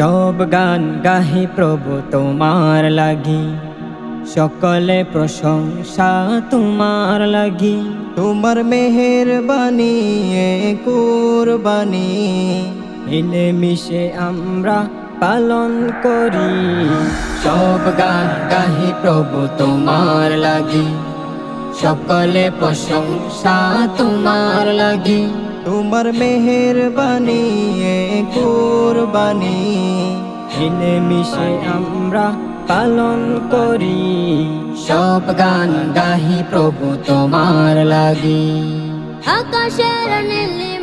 সব গান গাহি প্রভু তোমার লাগি। সকলে প্রশংসা তোমার লাগি। তোমার মেহের বাণী কুরবানি। মিলে মিশে আমরা পালন করি। সব গান গাহি প্রভু তোমার লাগি। সকলে প্রশংসা তোমার লাগি। তোমার মেহের বাণী কুরবানি। মিলে মিশে আমরা পালন করি, সব গান গাহি প্রভু তোমার লাগি। আকাশের নীলিমায়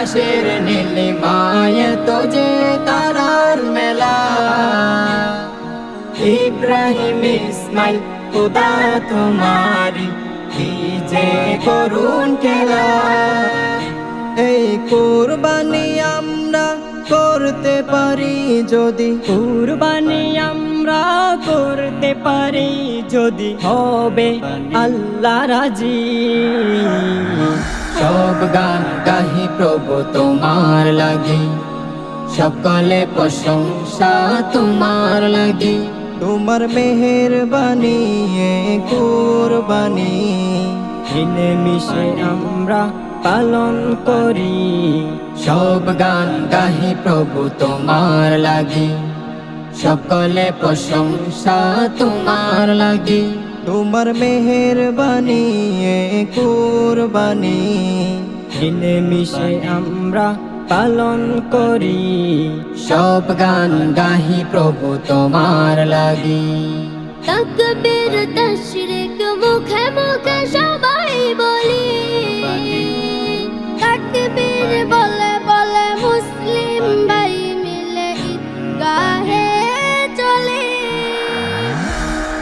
আকাশের নীলিমায় তো যে তারার মেলা। ইব্রাহিম ইসমাইল, খুদা তোমারি যে করুণ খেলা। এই কুরবানি আমরা করতে পারি যদি, কুরবানি আমরা করতে পারি যদি, হবে আল্লাহ রাজি। সব গান গাহি প্রভু তোমার লাগে। সকলে প্রশংসা তোমার লাগি। তোমার মেহের বাণী কুরবানি। মিলে মিশে আমরা পালন করি। সব গান গাহি প্রভু তোমার লাগি। সকলে প্রশংসা তোমার লাগি। তোমার মেহের বাণী কুরবানি। মিলে মিশে আমরা পালন করি। সব গান গাহি প্রভু তোমার লাগি। তকবীর, তশরিক, মুখে মুখে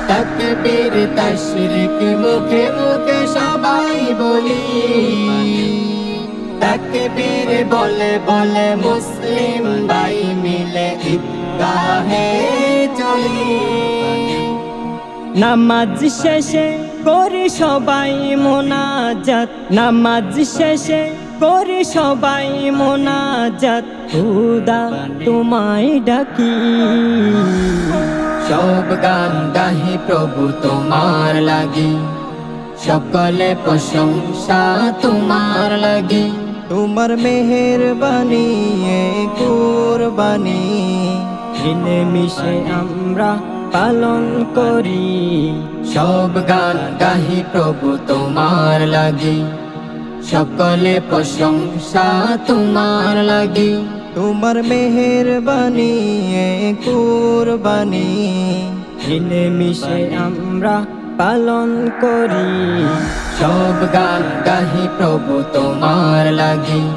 তকবীর তশরিক মুখে মুখে সবাই বলি। তকবীর বলে বলে মুসলিম ভাই মিলে ঈদগাহে চলি। নামাজ শেষে করি সবাই মোনাজাত। নামাজ শেষে করি সবাই মোনাজাত। খুদা তোমায় ডাকি। সব গান গাহি প্রভু তোমার লাগি। সকলে প্রশংসা তোমার লাগি। তোমার মেহের বাণী কুরবানি। মিলে মিশে আমরা পালন করি। সব গান গাহি প্রভু তোমার লাগি। সকলে প্রশংসা তোমার লাগি। তোমার মেহের বাণী কুরবানি। মিলে মিশে আমরা পালন করি। সব গান গাহি প্রভু তোমার লাগি।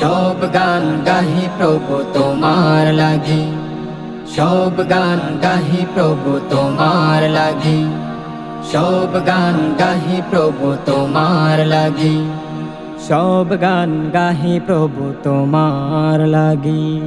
সব গান গাহি প্রভু তোমার লাগি। সব গান গাহি প্রভু তোমার লাগি। সব গান গাহি প্রভু তোমার লাগি। সব গান গাহি প্রভু তোমার লাগি।